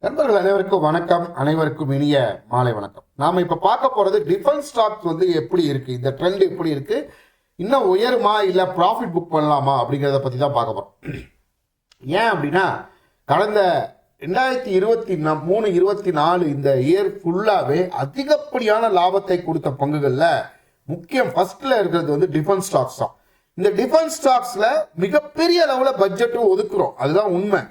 நண்பர்கள் அனைவருக்கும் வணக்கம். அனைவருக்கும் இனிய மாலை வணக்கம். நாம இப்ப பார்க்க போறது டிஃபென்ஸ் ஸ்டாக்ஸ் வந்து எப்படி இருக்கு? இந்த ட்ரெண்ட் எப்படி இருக்கு? இன்னும் உயருமா இல்ல ப்ராஃபிட் புக் பண்ணலாமா அப்படிங்கிறத பத்தி தான் பார்க்க போறோம். ஏன் அப்படின்னா கடந்த ரெண்டாயிரத்தி இருபத்தி மூணு இருபத்தி நாலு இந்த இயர் ஃபுல்லாவே அதிகப்படியான லாபத்தை கொடுத்த பங்குகள்ல முக்கியம் ஃபர்ஸ்ட்ல இருக்கிறது வந்து டிஃபென்ஸ் ஸ்டாக்ஸ் தான். இந்த டிஃபென்ஸ் ஸ்டாக்ஸ்ல மிகப்பெரிய அளவுல பட்ஜெட்டும் ஒதுக்குறோம். அதுதான் உண்மை.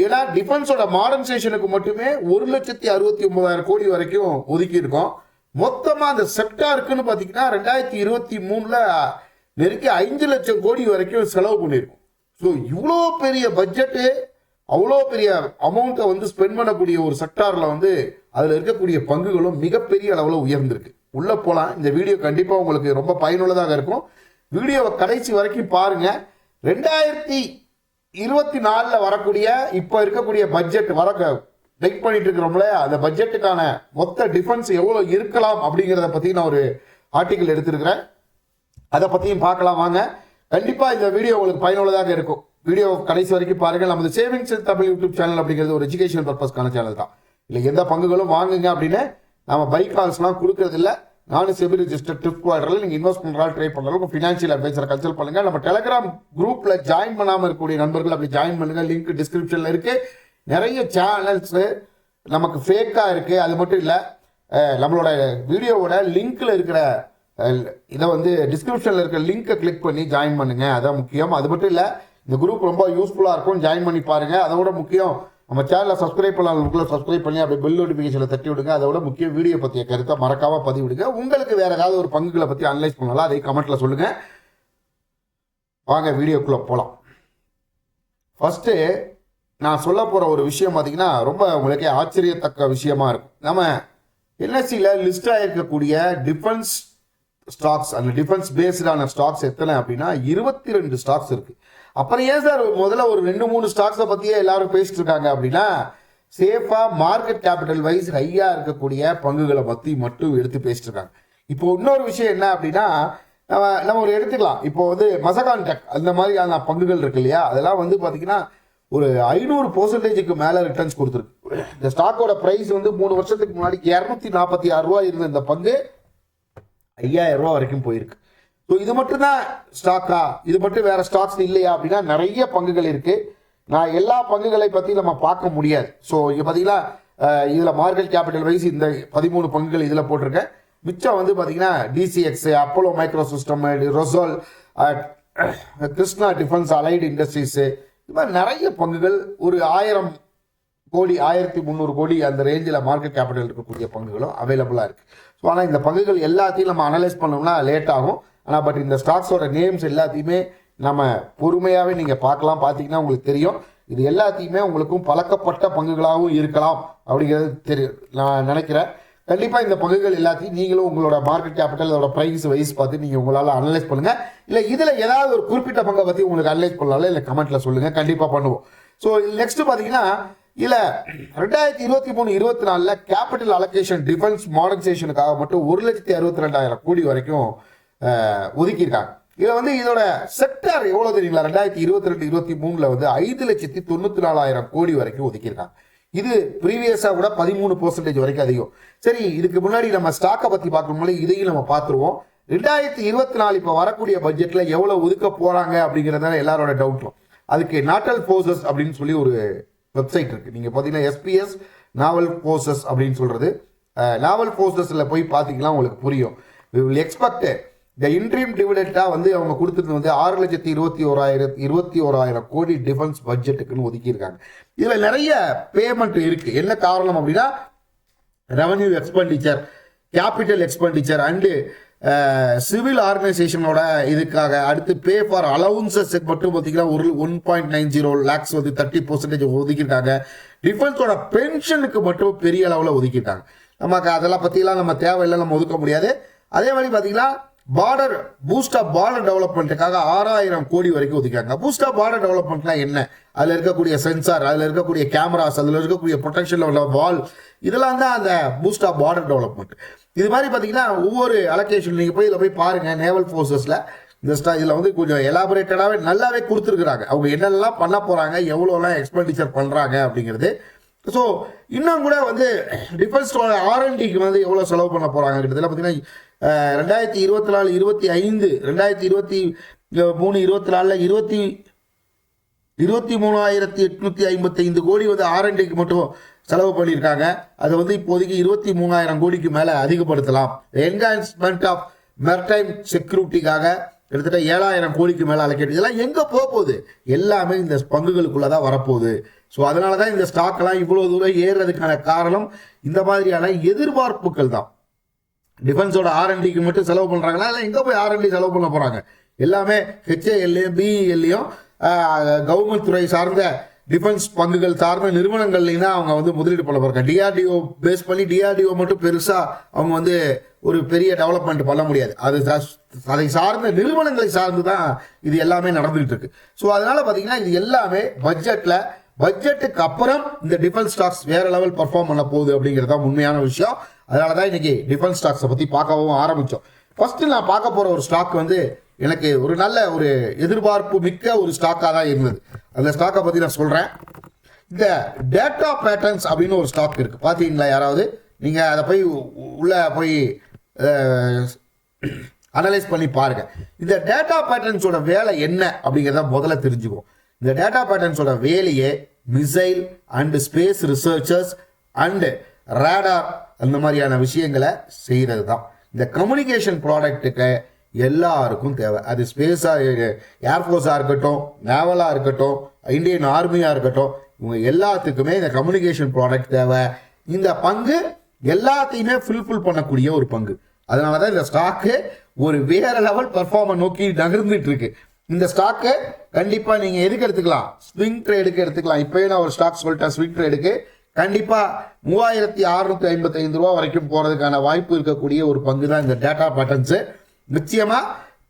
ஏன்னா டிஃபென்ஸோட மாடர்னைசேஷனுக்கு மட்டுமே ஒரு லட்சத்தி அறுபத்தி ஒன்பதாயிரம் கோடி வரைக்கும் ஒதுக்கி இருக்கோம் மொத்தமா அந்த செக்டாருக்குன்னு பாத்தீங்கன்னா ரெண்டாயிரத்தி இருபத்தி மூணுல நெருக்கி ஐந்து லட்சம் கோடி வரைக்கும் செலவு பண்ணியிருக்கோம். ஸோ இவ்வளோ பெரிய பட்ஜெட்டு அவ்வளோ பெரிய அமௌண்ட்டை வந்து ஸ்பெண்ட் பண்ணக்கூடிய ஒரு செக்டாரில் வந்து அதில் இருக்கக்கூடிய பங்குகளும் மிகப்பெரிய அளவில் உயர்ந்திருக்கு. உள்ளே போகலாம் இந்த வீடியோ கண்டிப்பாக உங்களுக்கு ரொம்ப பயனுள்ளதாக இருக்கும். வீடியோவை கடைசி வரைக்கும் பாருங்கள் ரெண்டாயிரத்தி இருபத்தி நாலில் வரக்கூடிய இப்போ இருக்கக்கூடிய பட்ஜெட் வர வெயிட் பண்ணிட்டு இருக்கிறோம்ல அந்த பட்ஜெட்டுக்கான மொத்த டிஃபென்ஸ் எவ்வளோ இருக்கலாம் அப்படிங்கிறத பற்றி நான் ஒரு ஆர்டிக்கல் எடுத்திருக்கிறேன். அதை பற்றியும் பார்க்கலாம் வாங்க. கண்டிப்பாக இந்த வீடியோ உங்களுக்கு பயனுள்ளதாக இருக்கும். வீடியோ கடைசி வரைக்கும் பாருங்கள் நமது சேவிங்ஸ் தமிழ் யூடியூப் சேனல் அப்படிங்கிறது ஒரு எஜுகேஷன் பர்பஸ்க்கான சேனல் தான். இல்லை எந்த பங்குகளும் வாங்குங்க அப்படின்னு நம்ம பைக் கால்ஸ்லாம் கொடுக்கறது நானும் செபி ரிஜிஸ்டர் ட்ரிப் குவார்டரில் நீங்கள் இன்வெஸ்ட் பண்ணுறாலும் ட்ரை பண்ணுறதுக்கு உங்கள் ஃபினான்ஷியல் அட்வைசரை கன்சல்ட் பண்ணுங்கள் நம்ம டெலகிராம் குரூப்பில் ஜாயின் பண்ணாமல் இருக்கக்கூடிய நண்பர்கள் அப்படி ஜாயின் பண்ணுங்கள் லிங்க் டிஸ்கிரிப்ஷனில் இருக்குது நிறைய சேனல்ஸு நமக்கு ஃபேக்காக இருக்குது அது மட்டும் இல்லை நம்மளோட வீடியோவோட லிங்க்கில் இருக்கிற இதை வந்து டிஸ்கிரிப்ஷனில் இருக்கிற லிங்கை கிளிக் பண்ணி ஜாயின் பண்ணுங்கள் அதான் முக்கியம். அது மட்டும் இல்லை இந்த குரூப் ரொம்ப யூஸ்ஃபுல்லாக இருக்கும். ஜாயின் பண்ணி பாருங்க. அதோட முக்கியம் நம்ம சேனலை சப்ஸ்கிரைப் பண்ணலாம் சப்ஸ்கிரைப் பண்ணி அப்படியே பெல் நோட்டிஃபிகேஷனில் தட்டி விடுங்க. அதோட முக்கிய வீடியோ பற்றிய கருத்தை மறக்காமல் பதிவிடுங்க உங்களுக்கு வேறு ஏதாவது ஒரு பங்குகளை பற்றி அனலைஸ் பண்ணலாம் அதை கமெண்ட்டில் சொல்லுங்க. வாங்க வீடியோக்குள்ளே போகலாம் ஃபஸ்ட்டு நான் சொல்ல போகிற ஒரு விஷயம் பார்த்தீங்கன்னா ரொம்ப உங்களுக்கே ஆச்சரியத்தக்க விஷயமா இருக்கும். நம்ம என்எஸ்சியில் லிஸ்டாக இருக்கக்கூடிய டிஃபென்ஸ் ஸ்டாக்ஸ் அந்த டிஃபென்ஸ் பேஸ்டான ஸ்டாக்ஸ் எத்தனை அப்படின்னா இருபத்தி ரெண்டு ஸ்டாக்ஸ் இருக்குது அப்புறம் ஏன் சார் முதல்ல ஒரு ரெண்டு மூணு ஸ்டாக்ஸை பற்றியே எல்லாரும் பேசிட்டு இருக்காங்க அப்படின்னா சேஃபாக மார்க்கெட் கேபிட்டல் வைஸ் ஹையாக இருக்கக்கூடிய பங்குகளை பற்றி மட்டும் எடுத்து பேசிட்டு இருக்காங்க. இப்போ இன்னொரு விஷயம் என்ன அப்படின்னா நம்ம நம்ம ஒரு எடுத்துக்கலாம். இப்போ வந்து மசகான் டெக் அந்த மாதிரியான பங்குகள் இருக்கு இல்லையா? அதெல்லாம் வந்து பார்த்தீங்கன்னா ஒரு ஐநூறு பர்சன்டேஜுக்கு மேலே ரிட்டர்ன்ஸ் கொடுத்துருக்கு. இந்த ஸ்டாக்கோட ப்ரைஸ் வந்து மூணு வருஷத்துக்கு முன்னாடி இரநூத்தி நாற்பத்தி ஆறு ரூபா இருந்த இந்த பங்கு ஐயாயிரம் ரூபா வரைக்கும் போயிருக்கு. ஸோ இது மட்டும் தான் ஸ்டாக்கா இது மட்டும் வேற ஸ்டாக்ஸ் இல்லையா? அப்படின்னா நிறைய பங்குகள் இருக்கு. நான் எல்லா பங்குகளை பற்றி நம்ம பார்க்க முடியாது. ஸோ இங்கே பார்த்தீங்கன்னா இதில் இதுல மார்க்கெட் கேபிட்டல் வைஸ் இந்த பதிமூணு பங்குகள் இதில் போட்டிருக்கேன். மிச்சம் வந்து பார்த்தீங்கன்னா DCX Apollo micro system Rossell Krishna defence allied industries இது மாதிரி நிறைய பங்குகள் ஒரு ஆயிரம் கோடி ஆயிரத்தி முந்நூறு கோடி அந்த ரேஞ்சில் மார்க்கெட் கேபிட்டல் இருக்கக்கூடிய பங்குகளும் அவைலபிளாக இருக்குது ஸோ ஆனால் இந்த பங்குகள் எல்லாத்தையும் நம்ம அனலைஸ் பண்ணோம்னா லேட் ஆகும். ஆனால் பட் இந்த ஸ்டாக்ஸோட நேம்ஸ் எல்லாத்தையுமே நம்ம பொறுமையாகவே நீங்கள் பார்க்கலாம் பார்த்தீங்கன்னா உங்களுக்கு தெரியும். இது எல்லாத்தையுமே உங்களுக்கும் பழக்கப்பட்ட பங்குகளாகவும் இருக்கலாம் அப்படிங்கிறது தெரியும் நான் நினைக்கிறேன். கண்டிப்பாக இந்த பங்குகள் எல்லாத்தையும் நீங்களும் உங்களோட மார்க்கெட் கேபிட்டல் அதோட ப்ரைஸ் வைஸ் பார்த்து நீங்கள் உங்களால் அனலைஸ் பண்ணுங்கள் இல்லை இதில் ஏதாவது ஒரு குறிப்பிட்ட பங்கை பற்றி உங்களுக்கு அனலைஸ் பண்ணாலும் இல்லை கமெண்ட்டில் சொல்லுங்கள் கண்டிப்பாக பண்ணுவோம். ஸோ நெக்ஸ்ட்டு பார்த்தீங்கன்னா இல்லை ரெண்டாயிரத்தி இருபத்தி மூணு இருபத்தி நாலில் கேபிட்டல் அலோகேஷன் டிஃபென்ஸ் மாடர்னைசேஷனுக்காக மட்டும் ஒரு லட்சத்தி அறுபத்தி ரெண்டாயிரம் கோடி வரைக்கும் ஒதுக்கியிருக்காங்க. இதில் வந்து இதோட செக்டார் எவ்வளோ தெரியுங்களா? ரெண்டாயிரத்தி இருபத்தி ரெண்டு இருபத்தி மூணில் வந்து ஐந்து லட்சத்தி தொண்ணூற்றி நாலாயிரம் கோடி வரைக்கும் ஒதுக்கியிருக்காங்க. இது ப்ரீவியஸாக கூட பதிமூணு பர்சன்டேஜ் வரைக்கும் அதிகம். சரி இதுக்கு முன்னாடி நம்ம ஸ்டாக்கை பற்றி பார்க்கணும்னால இதையும் நம்ம பார்த்துருவோம். ரெண்டாயிரத்தி இருபத்தி நாலு இப்போ வரக்கூடிய பட்ஜெட்டில் எவ்வளோ ஒதுக்க போகிறாங்க அப்படிங்கிறத எல்லாரோட டவுட்டும் அதுக்கு நாட்டல் ஃபோர்ஸஸ் அப்படின்னு சொல்லி ஒரு வெப்சைட் இருக்குது நீங்கள் பார்த்தீங்கன்னா எஸ்பிஎஸ் நாவல் ஃபோர்ஸஸ் அப்படின்னு சொல்கிறது நாவல் போர்சஸில் போய் பார்த்தீங்கன்னா உங்களுக்கு புரியும். வி வில் எக்ஸ்பெக்ட் இந்த இன்ட்ரீம் டிவிடெண்டாக வந்து அவங்க கொடுத்துருந்து வந்து ஆறு லட்சத்தி இருபத்தி ஓராயிரம் இருபத்தி ஓராயிரம் கோடி டிஃபென்ஸ் பட்ஜெட்டுக்குன்னு ஒதுக்கியிருக்காங்க. இதில் நிறைய பேமெண்ட் இருக்குது என்ன காரணம் அப்படின்னா revenue expenditure capital expenditure and civil ஆர்கனைசேஷனோட இதுக்காக அடுத்து பே ஃபார் அலவுன்சஸ் மட்டும் பார்த்தீங்கன்னா ஒரு one point nine zero lakhs வந்து தேர்ட்டி பர்சன்டேஜ் ஒதுக்கிட்டாங்க. டிஃபென்ஸோட பென்ஷனுக்கு மட்டும் பெரிய அளவில் ஒதுக்கிட்டாங்க. நமக்கு அதெல்லாம் பற்றிலாம் நம்ம தேவையில்லை நம்ம ஒதுக்க முடியாது. அதே மாதிரி பார்த்தீங்கன்னா பார்டர் பூஸ்ட் ஆஃப் பார்டர் டெவலப்மெண்ட்டுக்காக ஆறாயிரம் கோடி வரைக்கும் ஒதுக்காங்க பூஸ்ட் ஆஃப் பார்டர் டெவலப்மெண்ட்னா என்ன? அதில் இருக்கக்கூடிய சென்சார் அதில் இருக்கக்கூடிய கேமராஸ் அதில் இருக்கக்கூடிய ப்ரொடெக்ஷன் உள்ள வால் இதெல்லாம் தான் அந்த பூஸ்ட் ஆஃப் பார்டர் டெவலப்மெண்ட் இது மாதிரி பார்த்தீங்கன்னா ஒவ்வொரு அலோகேஷன் நீங்கள் போய் இதில் போய் பாருங்கள் நேவல் ஃபோர்ஸஸில் இந்த ஸ்டா இதில் வந்து கொஞ்சம் எலாபரேட்டடாகவே நல்லாவே கொடுத்துருக்குறாங்க. அவங்க என்னெல்லாம் பண்ண போகிறாங்க எவ்வளோலாம் எக்ஸ்பெண்டிச்சர் பண்ணுறாங்க அப்படிங்கிறது. ஸோ இன்னும் கூட வந்து டிஃபென்ஸ் ஆர்என்டிக்கு வந்து எவ்வளோ செலவு பண்ண போகிறாங்க கிட்டத்தட்ட பார்த்தீங்கன்னா ரெண்டாயிரத்தி இருபத்தி நாலு இருபத்தி ஐந்து ரெண்டாயிரத்தி இருபத்தி மூணு இருபத்தி நாலில் இருபத்தி இருபத்தி மூணாயிரத்தி எட்நூத்தி ஐம்பத்தைந்து கோடி வந்து ஆர்என்டிக்கு மட்டும் செலவு பண்ணியிருக்காங்க. அதை வந்து இப்போதைக்கு இருபத்தி மூணாயிரம் கோடிக்கு மேலே அதிகப்படுத்தலாம். என்ஹான்ஸ்மெண்ட் ஆஃப் மெர்டைம் செக்யூரிட்டிக்காக கிட்டத்தட்ட ஏழாயிரம் கோடிக்கு மேலே அலக்கேட் இதெல்லாம் எங்கே போக போகுது எல்லாமே இந்த பங்குகளுக்குள்ளே தான் வரப்போகுது. ஸோ அதனால தான் இந்த ஸ்டாக்கெல்லாம் இவ்வளோ தூரம் ஏறுறதுக்கான காரணம் இந்த மாதிரியான எதிர்பார்ப்புகள் தான். டிஃபென்ஸோட ஆர்என்டிக்கு மட்டும் செலவு பண்ணுறாங்களா இல்லை எங்கே போய் ஆர்என்டி செலவு பண்ண போகிறாங்க எல்லாமே ஹெச்ஏஎல்லையும் பிஇஎல்லையும் கவர்மெண்ட் துறை சார்ந்த டிஃபென்ஸ் பங்குகள் சார்ந்த நிறுவனங்கள்லாம் அவங்க வந்து முதலீடு பண்ண போகிறாங்க டிஆர்டிஓ பேஸ் பண்ணி டிஆர்டிஓ மட்டும் பெருசாக அவங்க வந்து ஒரு பெரிய டெவலப்மெண்ட் பண்ண முடியாது. அது அதை சார்ந்த நிறுவனங்களை சார்ந்து தான் இது எல்லாமே நடந்துகிட்டு இருக்கு. ஸோ அதனால பார்த்தீங்கன்னா இது எல்லாமே பட்ஜெட்டில் பட்ஜெட்டுக்கு அப்புறம் இந்த டிஃபென்ஸ் ஸ்டாக்ஸ் வேற லெவல் பர்ஃபார்ம் பண்ண போகுது அப்படிங்கிறது தான் உண்மையான விஷயம். அதனால தான் இன்றைக்கி டிஃபென்ஸ் ஸ்டாக்ஸை பற்றி பார்க்கவும் ஆரம்பித்தோம் ஃபஸ்ட்டு நான் பார்க்க போகிற ஒரு ஸ்டாக் வந்து எனக்கு ஒரு நல்ல ஒரு எதிர்பார்ப்பு மிக்க ஒரு ஸ்டாக்காக தான் இருந்தது. அந்த ஸ்டாக்கை பற்றி நான் சொல்கிறேன் இந்த டேட்டா பேட்டர்ன்ஸ் அப்படின்னு ஒரு ஸ்டாக் இருக்குது பார்த்தீங்களா யாராவது? நீங்கள் அதை போய் உள்ளே போய் அனலைஸ் பண்ணி பாருங்கள் இந்த டேட்டா பேட்டர்ன்ஸோட வேலை என்ன அப்படிங்கிறத முதல்ல தெரிஞ்சுக்குவோம். இந்த டேட்டா பேட்டர்ன்ஸோட வேலையே missile and space researchers and radar அந்த மாதிரியான விஷயங்களை செய்கிறது தான் இந்த கம்யூனிகேஷன் ப்ராடக்ட்டுக்கு எல்லாருக்கும் தேவை. அது ஸ்பேஸாக ஏர்ஃபோர்ஸாக இருக்கட்டும் நேவலாக இருக்கட்டும் இந்தியன் ஆர்மியாக இருக்கட்டும் இவங்க எல்லாத்துக்குமே இந்த கம்யூனிகேஷன் ப்ராடக்ட் தேவை. இந்த பங்கு எல்லாத்தையுமே ஃபுல்ஃபில் பண்ணக்கூடிய ஒரு பங்கு. அதனால தான் இந்த ஸ்டாக்கு ஒரு வேற லெவல் பர்ஃபார்மர் நோக்கி நகர்ந்துட்டு இருக்கு இந்த ஸ்டாக்கு கண்டிப்பா நீங்க எதுக்கு எடுத்துக்கலாம்? ஸ்விங் ட்ரேடுக்கு எடுத்துக்கலாம். இப்பயே நான் ஒரு ஸ்டாக் சொல்லிட்டேன் ஸ்விங் ட்ரேடுக்கு கண்டிப்பா மூவாயிரத்தி அறுநூத்தி ஐம்பத்தி ஐந்து ரூபா வரைக்கும் போறதுக்கான வாய்ப்பு இருக்கக்கூடிய ஒரு பங்கு தான் இந்த டேட்டா பேட்டர்ன்ஸ் நிச்சயமா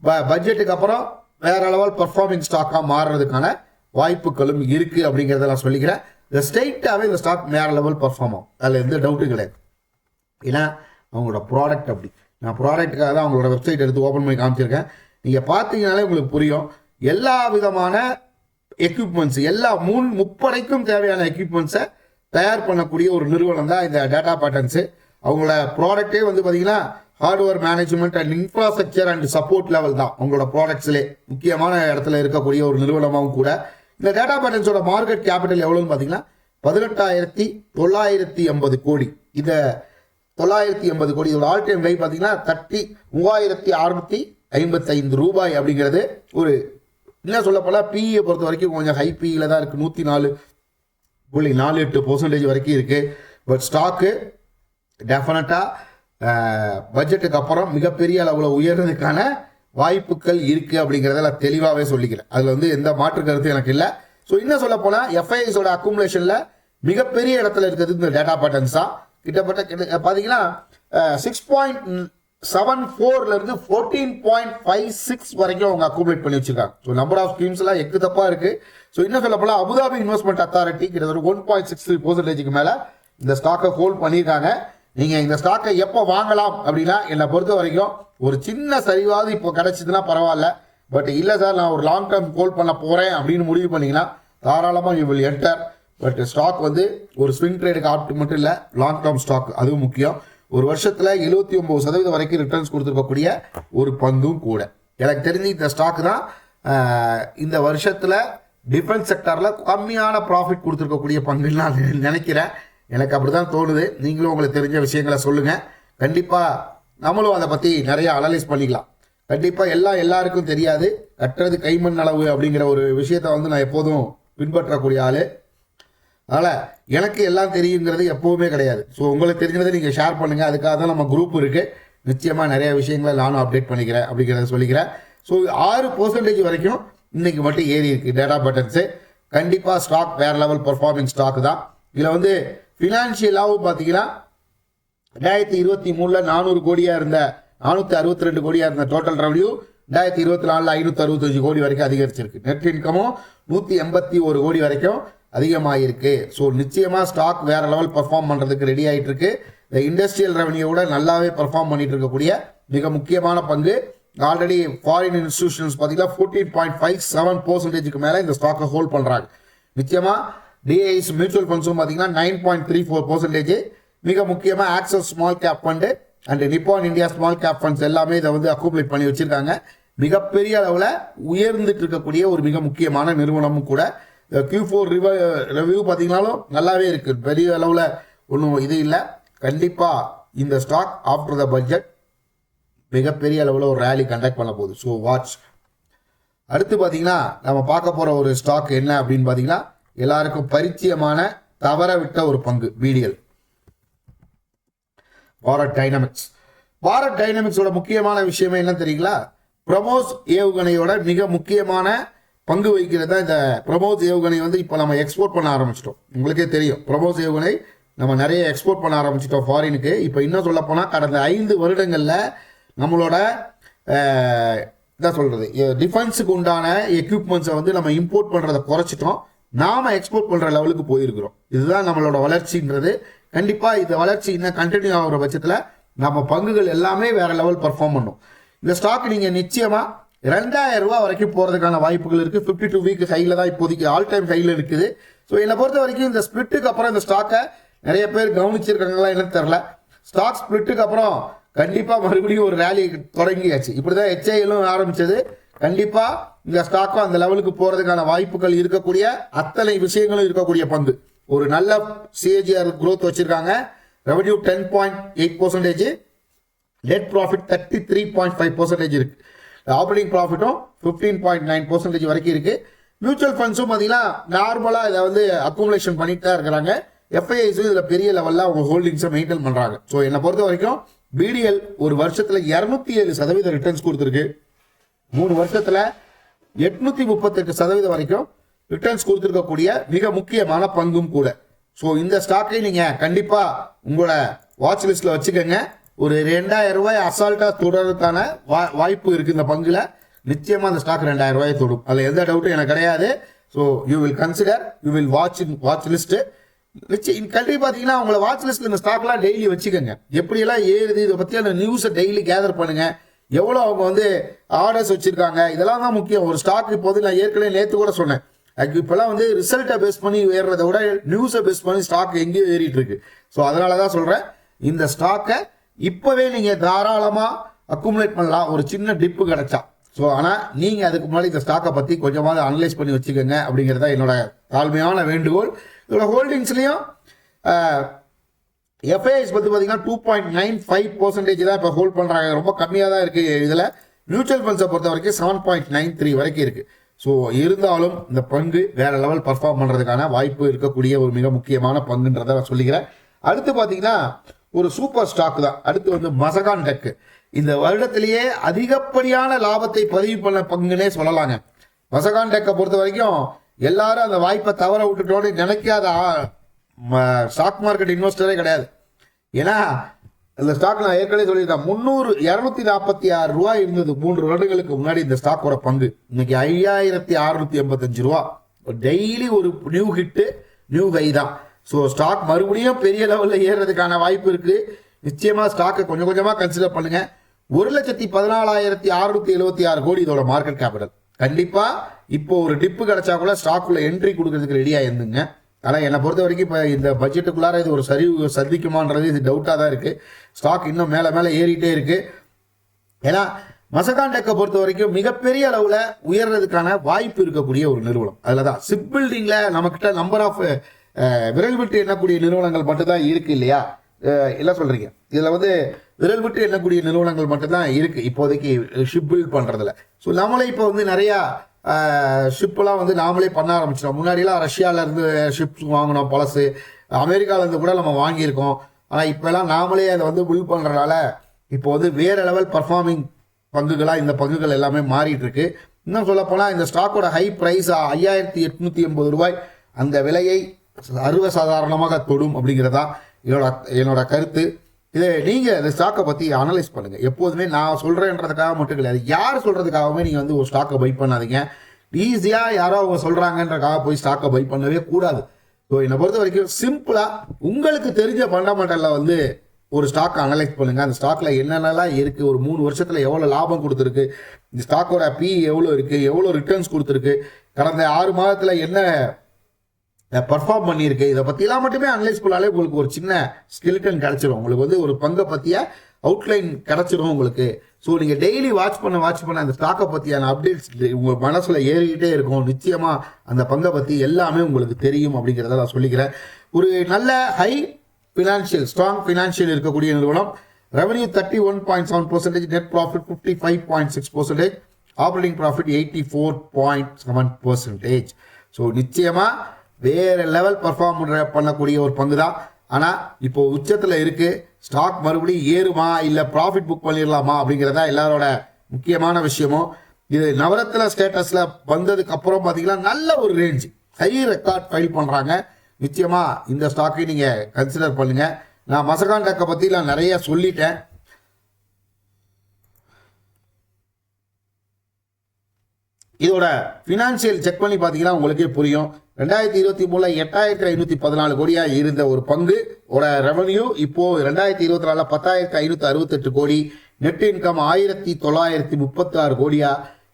ப- பட்ஜெட்டுக்கு அப்புறம் வேற லெவல் பர்ஃபார்மிங் ஸ்டாக்காக மாறுறதுக்கான வாய்ப்புகளும் இருக்கு அப்படிங்கிறத நான் சொல்லிக்கிறேன். இந்த ஸ்ட்ரெயிட்டாகவே இந்த ஸ்டாக் வேற லெவல் பர்ஃபார்ம் ஆகும். அதில் எந்த டவுட்டும் கிடையாது. ஏன்னா அவங்களோட ப்ராடக்ட் அப்படி. நான் ப்ராடக்ட்டுக்காக தான் அவங்களோட வெப்சைட் எடுத்து ஓப்பன் பண்ணி காமிச்சிருக்கேன். நீங்கள் பார்த்தீங்கனாலே உங்களுக்கு புரியும். எல்லா விதமான எக்யூப்மெண்ட்ஸ் எல்லா மூணு முப்படைக்கும் தேவையான எக்யூப்மெண்ட்ஸை தயார் பண்ணக்கூடிய ஒரு நிறுவனம் தான் இந்த டேட்டா பேட்டர்ன்ஸு அவங்களோட ப்ராடக்ட்டே வந்து பார்த்தீங்கன்னா hardware management and infrastructure and support level தான். அவங்களோட ப்ராடக்ட்ஸ்லே முக்கியமான இடத்துல இருக்கக்கூடிய ஒரு நிறுவனமாகவும் கூட. இந்த டேட்டா பேட்டர்ன்ஸோட மார்க்கெட் கேபிட்டல் எவ்வளோன்னு பார்த்தீங்கன்னா பதினெட்டாயிரத்தி தொள்ளாயிரத்தி எண்பது கோடி. இந்த தொள்ளாயிரத்தி எண்பது கோடி இதோட ஆல் டைம் வை பார்த்தீங்கன்னா தட்டி மூவாயிரத்தி அறுநூத்தி ஐம்பத்தைந்து ரூபாய் அப்படிங்கிறது ஒரு என்ன சொல்ல போனால் பிஇயை பொறுத்த வரைக்கும் கொஞ்சம் ஹை பிஇல தான் இருக்குது நூற்றி நாலு புள்ளி நாலு எட்டு பர்சன்டேஜ் வரைக்கும் இருக்குது பட் ஸ்டாக்கு டெஃபினட்டாக பட்ஜெட்டுக்கு அப்புறம் மிகப்பெரிய அளவில் உயர்றதுக்கான வாய்ப்புகள் இருக்குது அப்படிங்கிறத நான் தெளிவாகவே சொல்லிக்கிறேன். அதில் வந்து எந்த மாற்று கருத்து எனக்கு இல்லை. ஸோ இன்னும் சொல்ல போனால் எஃப்ஐஎஸோட அக்குமுலேஷனில் மிகப்பெரிய இடத்துல இருக்கிறது இந்த டேட்டா பேட்டர்ன்ஸ் தான் கிட்டத்தட்ட கிட்ட பார்த்தீங்கன்னா சிக்ஸ் பாயிண்ட் செவன் ஃபோர்லேருந்து ஃபோர்டீன் பாயிண்ட் ஃபைவ் சிக்ஸ் வரைக்கும் அவங்க அக்குமுலேட் பண்ணி வச்சிருக்காங்க. ஸோ நம்பர் ஆஃப் ஸ்கீம்ஸ் எல்லாம் எக்கு தப்பா இருக்கு. ஸோ இன்னும் சொல்ல போல அபுதாபி இன்வெஸ்ட்மெண்ட் அத்தாரிட்டி கிட்டத்தட்ட ஒன் பாயிண்ட் சிக்ஸ் த்ரீ பர்சன்டேஜுக்கு மேலே இந்த ஸ்டாக்கை ஹோல்ட் பண்ணியிருக்காங்க. நீங்கள் இந்த ஸ்டாக்கை எப்போ வாங்கலாம் அப்படின்னா என்னை பொறுத்த வரைக்கும் ஒரு சின்ன சரிவாவது இப்போ கிடைச்சதுன்னா பரவாயில்ல. பட் இல்லை சார் நான் ஒரு லாங் டேர்ம் ஹோல்ட் பண்ண போகிறேன் அப்படின்னு முடிவு பண்ணீங்கன்னா தாராளமாக you will enter but stock வந்து ஒரு ஸ்விங் ட்ரேடுக்கு ஆப்ட் மட்டும் இல்லை லாங் டேர்ம் ஸ்டாக் அதுவும் முக்கியம். ஒரு வருஷத்தில் எழுபத்தி ஒம்பது சதவீதம் வரைக்கும் ரிட்டர்ன்ஸ் கொடுத்துருக்கக்கூடிய ஒரு பங்கும் கூட. எனக்கு தெரிஞ்சு இந்த ஸ்டாக் தான் இந்த வருஷத்தில் டிஃபென்ஸ் செக்டாரில் கம்மியான ப்ராஃபிட் கொடுத்துருக்கக்கூடிய பங்குன்னு நான் நினைக்கிறேன். எனக்கு அப்படி தான் தோணுது. நீங்களும் உங்களுக்கு தெரிஞ்ச விஷயங்களை சொல்லுங்கள் கண்டிப்பாக நம்மளும் அதை பற்றி நிறைய அனலைஸ் பண்ணிக்கலாம். கண்டிப்பாக எல்லாம் எல்லாருக்கும் தெரியாது. கட்டுறது கைமண் அளவு அப்படிங்கிற ஒரு விஷயத்த வந்து நான் எப்போதும் பின்பற்றக்கூடிய ஆள். அதனால் எனக்கு எல்லாம் தெரியுங்கிறது எப்போவுமே கிடையாது. ஸோ உங்களுக்கு தெரிஞ்சதை நீங்கள் ஷேர் பண்ணுங்கள் அதுக்காக தான் நம்ம குரூப் இருக்குது நிச்சயமாக நிறைய விஷயங்களை நானும் அப்டேட் பண்ணிக்கிறேன் அப்படிங்கிறத சொல்லிக்கிறேன். ஸோ ஆறு பர்சன்டேஜ் வரைக்கும் இன்னைக்கு மட்டும் ஏறி இருக்கு. டேட்டா பட்டன்ஸு கண்டிப்பாக ஸ்டாக் வேற லெவல் பர்ஃபார்மிங் ஸ்டாக் தான். இதில் வந்து ஃபினான்ஷியலாகவும் பார்த்தீங்கன்னா ரெண்டாயிரத்தி இருபத்தி மூணில் நானூறு கோடியாக இருந்த நானூற்றி அறுபத்தி ரெண்டு கோடியாக இருந்த டோட்டல் ரெவன்யூ ரெண்டாயிரத்தி இருபத்தி நாலில் ஐநூற்றி அறுபத்தஞ்சு கோடி வரைக்கும் அதிகரிச்சிருக்கு. நெட் இன்கமும் நூற்றி எண்பத்தி ஒரு கோடி வரைக்கும் அதிகமாகிருக்கு ஸோ நிச்சயமாக ஸ்டாக் வேற லெவல் பர்ஃபார்ம் பண்ணுறதுக்கு ரெடி ஆகிட்டு இருக்கு இந்த இண்டஸ்ட்ரியல் ரெவன்யூவோட நல்லாவே பர்ஃபார்ம் பண்ணிட்டு இருக்கக்கூடிய மிக முக்கியமான பங்கு. ஆல்ரெடி ஃபாரின் இன்ஸ்டிடியூஷன்ஸ் பார்த்தீங்கன்னா ஃபோர்டீன் பாயிண்ட் ஃபைவ் செவன் பர்சன்டேஜுக்கு மேலே இந்த ஸ்டாக்கை ஹோல்ட் பண்ணுறாங்க நிச்சயமாக டிஐஸ் மியூச்சுவல் ஃபண்ட்ஸும் பார்த்தீங்கன்னா nine point three four percentage மிக முக்கியமாக Axis small cap fund and Nippon India small cap funds எல்லாமே இதை வந்து அக்குமுலேட் பண்ணி வச்சுருக்காங்க. மிகப்பெரிய அளவில் உயர்ந்துட்டு இருக்கக்கூடிய ஒரு மிக முக்கியமான நிறுவனமும் கூட கியூ ஃபோர் ரிவ ரிவ்யூ பார்த்தீங்கன்னாலும் நல்லாவே இருக்குது பெரிய அளவில் ஒன்றும் இது இல்லை. கண்டிப்பாக இந்த ஸ்டாக் ஆஃப்டர் த பட்ஜெட் மிகப்பெரிய அளவில் ஒரு ரேலி கண்டக்ட் பண்ண போகுது. ஸோ வாட்ச் அடுத்து பார்த்தீங்கன்னா நம்ம பார்க்க போகிற ஒரு ஸ்டாக் என்ன அப்படின்னு பார்த்தீங்கன்னா எல்லாருக்கும் பரிச்சயமான தவற விட்ட ஒரு பங்கு பிடிஎல் பாரத் டைனமிக்ஸ் பாரத் டைனமிக்ஸோட முக்கியமான விஷயமே என்ன தெரியுங்களா? பிரமோஸ் ஏவுகணையோட மிக முக்கியமான பங்கு வகிக்கிறதா இந்த பிரமோஸ் ஏவுகணை வந்து இப்போ நம்ம எக்ஸ்போர்ட் பண்ண ஆரம்பிச்சிட்டோம். உங்களுக்கே தெரியும். பிரமோஸ் ஏவுகணை நம்ம நிறைய எக்ஸ்போர்ட் பண்ண ஆரம்பிச்சிட்டோம் ஃபாரினுக்கு இப்போ இன்னும் சொல்ல போனால் கடந்த ஐந்து வருடங்களில் நம்மளோட அஹ், என்ன சொல்கிறது டிஃபென்ஸுக்கு உண்டான எக்யூப்மெண்ட்ஸை வந்து நம்ம இம்போர்ட் பண்ணுறதை குறைச்சிட்டோம். நாம் எக்ஸ்போர்ட் பண்ணுற லெவலுக்கு போயிருக்கிறோம். இதுதான் நம்மளோட வளர்ச்சின்றது. கண்டிப்பாக இந்த வளர்ச்சி இன்னும் கண்டினியூ ஆகிற பட்சத்தில் நம்ம பங்குகள் எல்லாமே வேறு லெவல் பர்ஃபார்ம் பண்ணும். இந்த ஸ்டாக் நீங்கள் நிச்சயமாக ரெண்டாயிரம் ரூபா வரைக்கும் போகிறதுக்கான வாய்ப்புகள் இருக்குது ஃபிஃப்டி டூ வீக் ஹையில் தான் இப்போதைக்கு ஆல் டைம் ஹையில் இருக்குது. ஸோ என்னை பொறுத்த வரைக்கும் இந்த ஸ்பிளிட்டுக்கு அப்புறம் இந்த ஸ்டாக்கை நிறைய பேர் கவனிச்சிருக்காங்களா என்னன்னு தெரில ஸ்டாக் ஸ்பிளிட்டுக்கு அப்புறம் கண்டிப்பாக மறுபடியும் ஒரு ரேலி தொடங்கியாச்சு. இப்படி தான் ஹெச்ஐலும் ஆரம்பிச்சது. கண்டிப்பாக இந்த ஸ்டாக்கும் அந்த லெவலுக்கு போகிறதுக்கான வாய்ப்புகள் இருக்கக்கூடிய அத்தனை விஷயங்களும் இருக்கக்கூடிய பங்கு. ஒரு நல்ல சிஏஜிஆர் குரோத் வச்சுருக்காங்க. Revenue ten point eight percentage net profit thirty three point five percentage இருக்குது ஆப்ரேட்டிங் ப்ராஃபிட்டும் ஃபிஃப்டீன் பாயிண்ட் நைன் பர்சன்டேஜ் வரைக்கும் இருக்கு. மியூச்சுவல் ஃபண்ட்ஸும் பார்த்தீங்கன்னா நார்மலாக இதை வந்து அக்குமுலேஷன் பண்ணிட்டு தான் இருக்கிறாங்க. எஃப்ஐஐஸும் இதில் பெரிய லெவலில் அவங்க ஹோல்டிங்ஸை மெயின்டைன் பண்ணுறாங்க ஸோ என்னை பொறுத்த வரைக்கும் பிடிஎல் ஒரு வருஷத்தில் இரநூத்தி ஏழு சதவீத ரிட்டர்ன்ஸ் கொடுத்துருக்கு. மூணு வருஷத்தில் எட்நூத்தி முப்பத்தெட்டு சதவீதம் வரைக்கும் ரிட்டர்ன்ஸ் கொடுத்துருக்கக்கூடிய மிக முக்கியமான பங்கும் கூட. ஸோ இந்த ஸ்டாக்கை நீங்கள் கண்டிப்பாக உங்களோட வாட்ச் லிஸ்ட்டில் வச்சுக்கோங்க. ஒரு ரெண்டாயிரம் ரூபாய் அசால்ட்டா தொடர்றதுக்கான வா- வாய்ப்பு இருக்கு இந்த பங்குல. நிச்சயமா அந்த ஸ்டாக் ரெண்டாயிரம் ரூபாய் தொடும். அதுல எந்த டவுட்டும் எனக்கு கிடையாது. So you will consider you will watch in watch list நிச்சயம் கல்வி பார்த்தீங்கன்னா உங்களை வாட்ச் லிஸ்ட்ல இந்த ஸ்டாக்லாம் டெய்லி வச்சுக்கோங்க. எப்படியெல்லாம் ஏறுது இதை பற்றி அந்த நியூஸை டெய்லி கேதர் பண்ணுங்க. எவ்வளோ அவங்க வந்து ஆர்டர்ஸ் வச்சிருக்காங்க இதெல்லாம் தான் முக்கியம். ஒரு ஸ்டாக் இப்போ வந்து நான் ஏற்கனவே நேற்று கூட சொன்னேன். அதுக்கு இப்போல்லாம் வந்து ரிசல்ட்டை பேஸ் பண்ணி ஏறுறதை விட நியூஸை பேஸ் பண்ணி ஸ்டாக் எங்கேயோ ஏறிட்டு இருக்கு. ஸோ அதனால தான் சொல்கிறேன் இந்த ஸ்டாக்கை இப்போவே நீங்கள் தாராளமாக அக்குமுலேட் பண்ணலாம். ஒரு சின்ன டிப்பு கிடைச்சா. ஸோ ஆனால் நீங்கள் அதுக்கு முன்னாடி இந்த ஸ்டாக்கை பற்றி கொஞ்சமாவது அனலைஸ் பண்ணி வச்சுக்கோங்க அப்படிங்கிறதா என்னோட தாழ்மையான வேண்டுகோள். இதோட ஹோல்டிங்ஸ்லையும் எஃப்ஐஎஸ் பற்றி பார்த்தீங்கன்னா two point nine five percentage தான் இப்போ ஹோல்ட் பண்ணுறாங்க ரொம்ப கம்மியாக தான் இருக்குது இதில். மியூச்சுவல் ஃபண்ட்ஸை பொறுத்த வரைக்கும் செவன் பாயிண்ட் நைன் த்ரீ வரைக்கும் இருக்குது ஸோ இருந்தாலும் இந்த பங்கு வேற லெவல் பர்ஃபார்ம் பண்ணுறதுக்கான வாய்ப்பு இருக்கக்கூடிய ஒரு மிக முக்கியமான பங்குன்றதை நான் சொல்லிக்கிறேன். அடுத்து பார்த்தீங்கன்னா ஒரு சூப்பர் ஸ்டாக் தான். அடுத்து வந்து மசகான் டெக். இந்த வருடத்திலேயே அதிகப்படியான லாபத்தை பதிவு பண்ண பங்குன்னே சொல்லலாங்க. மசகான் டெக்கை பொறுத்த வரைக்கும் எல்லாரும் அந்த வாய்ப்பை தவற விட்டுட்டோன்னு நினைக்காத ஸ்டாக் மார்க்கெட் இன்வெஸ்டரே கிடையாது. ஏன்னா இந்த ஸ்டாக் நான் ஏற்கனவே சொல்லியிருந்தேன் முந்நூறு இரநூத்தி நாற்பத்தி ஆறு ரூபாய் இருந்தது மூன்று வருடங்களுக்கு முன்னாடி இந்த ஸ்டாக்கோட பங்கு. இன்னைக்கு ஐயாயிரத்தி அறுநூத்தி எண்பத்தஞ்சு ரூபா. டெய்லி ஒரு நியூ ஹிட்டு நியூ ஹை தான். ஸோ ஸ்டாக் மறுபடியும் பெரிய லெவலில் ஏறுறதுக்கான வாய்ப்பு இருக்குது நிச்சயமாக ஸ்டாக்கை கொஞ்சம் கொஞ்சமாக கன்சிடர் பண்ணுங்கள் ஒரு லட்சத்தி பதினாலாயிரத்தி அறுநூத்தி எழுபத்தி ஆறு கோடி இதோட மார்க்கெட் கேபிட்டல் கண்டிப்பாக இப்போ ஒரு டிப்பு கிடைச்சா கூட ஸ்டாக்குள்ள என்ட்ரி கொடுக்கறதுக்கு ரெடியாக இருந்துங்க. ஆனால் என்னை பொறுத்த வரைக்கும் இப்போ இந்த பட்ஜெட்டுக்குள்ளார இது ஒரு சரிவு சந்திக்குமான்றது இது டவுட்டாக தான் இருக்குது ஸ்டாக் இன்னும் மேலே மேலே ஏறிட்டே இருக்குது ஏன்னா மசகான் டெக்கை பொறுத்த வரைக்கும் மிகப்பெரிய அளவில் உயர்றதுக்கான வாய்ப்பு இருக்கக்கூடிய ஒரு நிறுவனம். அதில் தான் சிப் பில்டிங்கில் நம்மக்கிட்ட நம்பர் ஆஃப் விரல் விட்டு எண்ணக்கூடிய நிறுவனங்கள் மட்டும்தான் இருக்கு இல்லையா? இல்லை சொல்றீங்க. இதில் வந்து விரல் விட்டு எண்ணக்கூடிய நிறுவனங்கள் மட்டும்தான் இருக்கு. இப்போதைக்கு ஷிப் பில்ட் பண்ணுறதுல ஸோ நம்மளே இப்போ வந்து நிறையா ஷிப்பெல்லாம் வந்து நாமளே பண்ண ஆரம்பிச்சிடும் முன்னாடிலாம் ரஷ்யால இருந்து ஷிப்ஸ் வாங்கினோம் பழசு. அமெரிக்காவிலேருந்து கூட நம்ம வாங்கியிருக்கோம். ஆனால் இப்போலாம் நாமளே அதை வந்து பில் பண்ணுறதுனால இப்போ வந்து வேற லெவல் பர்ஃபார்மிங் பங்குகளாக இந்த பங்குகள் எல்லாமே மாறிட்டு இருக்கு. இன்னும் சொல்லப்போனால் இந்த ஸ்டாக்கோட ஹை ப்ரைஸ் ஐயாயிரத்தி எட்நூற்றி எண்பது ரூபாய். அந்த விலையை சர்வசாதாரணமாக தொடும் அப்படிங்கிறதா என்னோட என்னோட கருத்து. இதை நீங்கள் இந்த ஸ்டாக்கை பற்றி அனலைஸ் பண்ணுங்கள் எப்போதுமே நான் சொல்கிறேன்றதுக்காக மட்டும் கிடையாது. யார் சொல்கிறதுக்காகவுமே நீங்கள் வந்து ஒரு ஸ்டாக்கை பை பண்ணாதீங்க. ஈஸியாக யாரோ அவங்க சொல்கிறாங்கன்றக்காக போய் ஸ்டாக்கை பை பண்ணவே கூடாது. ஸோ என்னை பொறுத்த வரைக்கும் சிம்பிளாக உங்களுக்கு தெரிஞ்ச ஃபண்டமெண்டலில் வந்து ஒரு ஸ்டாக் அனலைஸ் பண்ணுங்கள் அந்த ஸ்டாக்கில் என்னென்னலாம் இருக்குது ஒரு மூணு வருஷத்தில் எவ்வளோ லாபம் கொடுத்துருக்கு? இந்த ஸ்டாக்கோட பி எவ்வளோ இருக்குது எவ்வளோ ரிட்டர்ன்ஸ் கொடுத்துருக்கு? கடந்த ஆறு மாதத்தில் என்ன பர்ஃபார்ம் பண்ணியிருக்கு இதை பற்றிலாம் மட்டுமே அனலைஸ் பண்ணாலே உங்களுக்கு ஒரு சின்ன ஸ்கெலிட்டன் கிடச்சிரும். உங்களுக்கு வந்து ஒரு பங்கை பற்றிய அவுட்லைன் கிடச்சிரும் உங்களுக்கு. ஸோ நீங்கள் டெய்லி வாட்ச் பண்ண வாட்ச் பண்ண அந்த ஸ்டாக்கை பற்றியான அப்டேட்ஸ் உங்கள் மனசில் ஏறிக்கிட்டே இருக்கும். நிச்சயமாக அந்த பங்கை பற்றி எல்லாமே உங்களுக்கு தெரியும் அப்படிங்கிறத நான் சொல்லிக்கிறேன். ஒரு நல்ல ஹை ஃபினான்ஷியல் ஸ்ட்ராங் ஃபினான்ஷியல் இருக்கக்கூடிய நிறுவனம். Revenue thirty one point seven percentage net profit fifty five point six percentage operating profit eighty four point seven percentage so நிச்சயமாக வேறு லெவல் பர்ஃபார்ம் பண்ணக்கூடிய ஒரு பங்கு தான் ஆனால் இப்போ உச்சத்தில் இருக்குது ஸ்டாக் மறுபடியும் ஏறுமா? இல்லை ப்ராஃபிட் புக் பண்ணிடலாமா? அப்படிங்கிறதா எல்லாரோட முக்கியமான விஷயமும். இது நவரத்ன ஸ்டேட்டஸில் வந்ததுக்கு அப்புறம் பார்த்தீங்கன்னா நல்ல ஒரு ரேஞ்ச் ஹை ரெக்கார்ட் ஃபைல் பண்ணுறாங்க நிச்சயமாக இந்த ஸ்டாக்கை நீங்கள் கன்சிடர் பண்ணுங்கள் நான் மசகான் டக்கை பற்றி நான் நிறைய சொல்லிட்டேன். இதோட ஃபினான்ஷியல் செக் பண்ணி பார்த்தீங்கன்னா உங்களுக்கே புரியும். ரெண்டாயிரத்தி இருபத்தி மூணுல எட்டாயிரத்தி ஐநூற்றி பதினாலு கோடியாக இருந்த ஒரு பங்கு. ஓட ரெவன்யூ இப்போ ரெண்டாயிரத்தி இருபத்தி நாலில் பத்தாயிரத்தி ஐநூற்றி அறுபத்தெட்டு கோடி. நெட் இன்கம் ஆயிரத்தி தொள்ளாயிரத்தி முப்பத்தி ஆறு கோடியா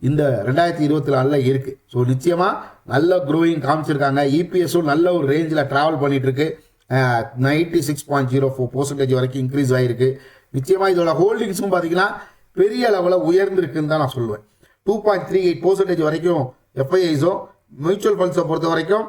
இந்த ரெண்டாயிரத்தி இருபத்தி நாலில் இருக்கு. ஸோ நிச்சயமாக நல்ல க்ரோயிங் காமிச்சிருக்காங்க. இபிஎஸும் நல்ல ஒரு ரேஞ்சில் ட்ராவல் பண்ணிட்டு இருக்கு ninety six point zero four percentage வரைக்கும் இன்க்ரீஸ் ஆகிருக்கு நிச்சயமாக இதோட ஹோல்டிங்ஸும் பார்த்தீங்கன்னா பெரிய அளவில் உயர்ந்திருக்குன்னு தான் நான் சொல்லுவேன். Two point three eight percentage வரைக்கும் எஃப்ஐஐஸும் மியூச்சுவல் ஃபண்ட்ஸை பொறுத்த வரைக்கும்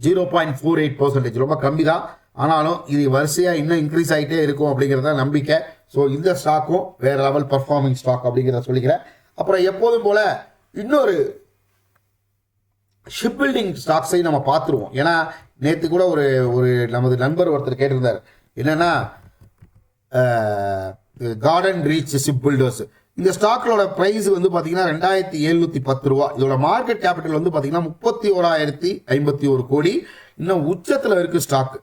zero point four eight percentage ரொம்ப கம்மி தான் ஆனாலும் இது வரிசையாக இன்னும் இன்க்ரீஸ் ஆகிட்டே இருக்கும் அப்படிங்கிறத நம்பிக்கை. ஸோ இந்த ஸ்டாக்கும் வேறு லெவல் பர்ஃபார்மிங் ஸ்டாக் அப்படிங்கிறத சொல்லிக்கிறேன். அப்புறம் எப்போதும் போல் இன்னொரு ஷிப் பில்டிங் ஸ்டாக்ஸையும் நம்ம பார்த்துருவோம். ஏன்னா நேற்று கூட ஒரு ஒரு நமது நண்பர் ஒருத்தர் கேட்டிருந்தார். என்னென்னா கார்டன் ரீச் ஷிப் பில்டர்ஸ் இந்த ஸ்டாக்களோட ப்ரைஸ் வந்து பார்த்தீங்கன்னா ரெண்டாயிரத்தி எழுநூற்றி பத்து ரூபா. இதோட மார்க்கெட் கேபிட்டல் வந்து பார்த்தீங்கன்னா முப்பத்தி ஓராயிரத்தி ஐம்பத்தி ஒரு கோடி. இன்னும் உச்சத்தில் இருக்குது ஸ்டாக்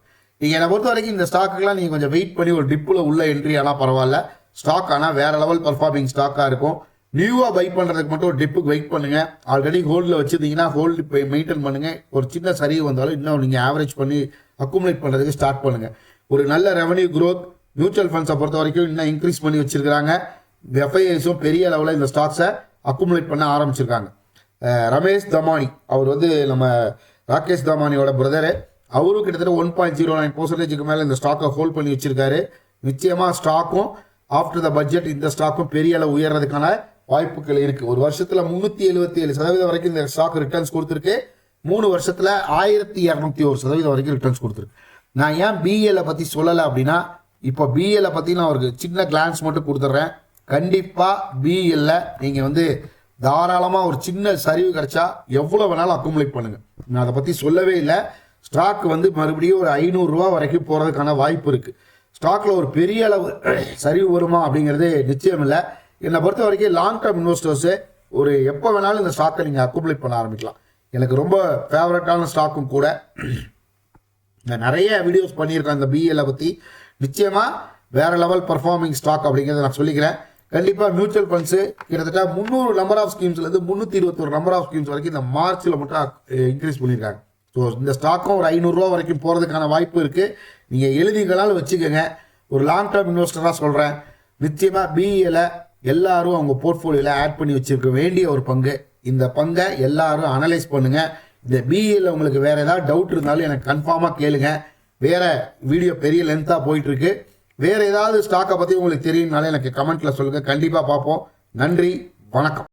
நீங்கள் என்னை பொறுத்த வரைக்கும் இந்த ஸ்டாக்குக்கெலாம் நீங்கள் கொஞ்சம் வெயிட் பண்ணி ஒரு டிப்பில் உள்ள என்ட்ரி ஆனால் பரவாயில்ல. ஸ்டாக் ஆனால் வேறு லெவல் பர்ஃபார்மிங் ஸ்டாக்காக இருக்கும். நியூவாக பை பண்ணுறதுக்கு மட்டும் ஒரு டிப்புக்கு வெயிட் பண்ணுங்கள் ஆல்ரெடி ஹோல்டில் வச்சுருந்தீங்கன்னா ஹோல்டு இப்போ மெயின்டைன் பண்ணுங்கள் ஒரு சின்ன சரிவு வந்தாலும் இன்னும் நீங்கள் ஆவரேஜ் பண்ணி அக்குமுலேட் பண்ணுறதுக்கு ஸ்டார்ட் பண்ணுங்கள் ஒரு நல்ல ரெவன்யூ க்ரோத் மியூச்சுவல் ஃபண்ட்ஸை பொறுத்த வரைக்கும் இன்னும் இன்க்ரீஸ் பண்ணி வச்சிருக்காங்க எஃப்ஐஐஸும் பெரிய லெவலில் இந்த ஸ்டாக்ஸை அக்குமுலேட் பண்ண ஆரம்பிச்சிருக்காங்க. ரமேஷ் தமானி அவர் வந்து நம்ம ராகேஷ் தமானியோட பிரதரு அவரும் கிட்டத்தட்ட ஒன் பாயிண்ட் ஜீரோ நைன் பர்சன்டேஜுக்கு மேலே இந்த ஸ்டாக்கை ஹோல்ட் பண்ணி வச்சிருக்காரு. நிச்சயமாக ஸ்டாக்கும் ஆஃப்டர் த பட்ஜெட் இந்த ஸ்டாக்கும் பெரிய அளவு உயர்றதுக்கான வாய்ப்புகள் இருக்குது ஒரு வருஷத்தில் முந்நூற்றி எழுபத்தி ஏழு சதவீதம் வரைக்கும் இந்த ஸ்டாக் ரிட்டர்ன்ஸ் கொடுத்துருக்கு. மூணு வருஷத்தில் ஆயிரத்தி இரநூத்தி ஒரு சதவீதம் வரைக்கும் ரிட்டர்ன்ஸ் கொடுத்துருக்கு. நான் ஏன் பிஏல பற்றி சொல்லலை அப்படின்னா இப்போ பிஏல பற்றி நான் ஒரு சின்ன கிளான்ஸ் மட்டும் கொடுத்துட்றேன் கண்டிப்பாக பிஎல்ல நீங்கள் வந்து தாராளமாக ஒரு சின்ன சரிவு கிடைச்சா எவ்வளோ வேணாலும் அக்குமுலேட் பண்ணுங்கள் நான் அதை பற்றி சொல்லவே இல்லை. ஸ்டாக் வந்து மறுபடியும் ஒரு ஐநூறுரூவா வரைக்கும் போகிறதுக்கான வாய்ப்பு இருக்குது ஸ்டாக்கில் ஒரு பெரிய அளவு சரிவு வருமா அப்படிங்கிறது நிச்சயம் இல்லை. என்னை பொறுத்த வரைக்கும் லாங் டேர்ம் இன்வெஸ்டர்ஸு ஒரு எப்போ வேணாலும் இந்த ஸ்டாக்கை நீங்கள் அக்குமுலேட் பண்ண ஆரம்பிக்கலாம். எனக்கு ரொம்ப ஃபேவரட்டான ஸ்டாக்கும் கூட நான் நிறைய வீடியோஸ் பண்ணியிருக்கேன் இந்த பிஎல்லை பற்றி நிச்சயமாக வேற லெவல் பர்ஃபார்மிங் ஸ்டாக் அப்படிங்கிறத நான் சொல்லிக்கிறேன். கண்டிப்பாக மியூச்சுவல் ஃபண்ட்ஸு கிட்டத்தட்ட முந்நூறு நம்பர் ஆஃப் ஸ்கீம்ஸ்லேருந்து முந்நூற்றி இருபத்தொரு நம்பர் ஆஃப் ஸ்கீம்ஸ் வரைக்கும் இந்த மார்ச்சில் மட்டும் இன்க்ரீஸ் பண்ணியிருக்காங்க ஸோ இந்த ஸ்டாக்கும் ஒரு ஐநூறுரூவா வரைக்கும் போகிறதுக்கான வாய்ப்பு இருக்குது நீங்கள் எழுதிங்களாலும் வச்சுக்கோங்க. ஒரு லாங் டேர்ம் இன்வெஸ்டராக சொல்கிறேன் நிச்சயமாக பிஇயில் எல்லாரும் அவங்க போர்ட்ஃபோலியோவில் ஆட் பண்ணி வச்சுருக்க வேண்டிய ஒரு பங்கு. இந்த பங்கை எல்லாரும் அனலைஸ் பண்ணுங்கள் இந்த பிஇயில் உங்களுக்கு வேறு ஏதாவது டவுட் இருந்தாலும் எனக்கு கன்ஃபார்மாக கேளுங்க. வேறு வீடியோ பெரிய லென்த்தாக போயிட்டுருக்கு வேறு ஏதாவது ஸ்டாக்கை பற்றி உங்களுக்கு தெரியும்னாலே எனக்கு கமெண்ட்டில் சொல்லுங்கள் கண்டிப்பாக பார்ப்போம். நன்றி. வணக்கம்.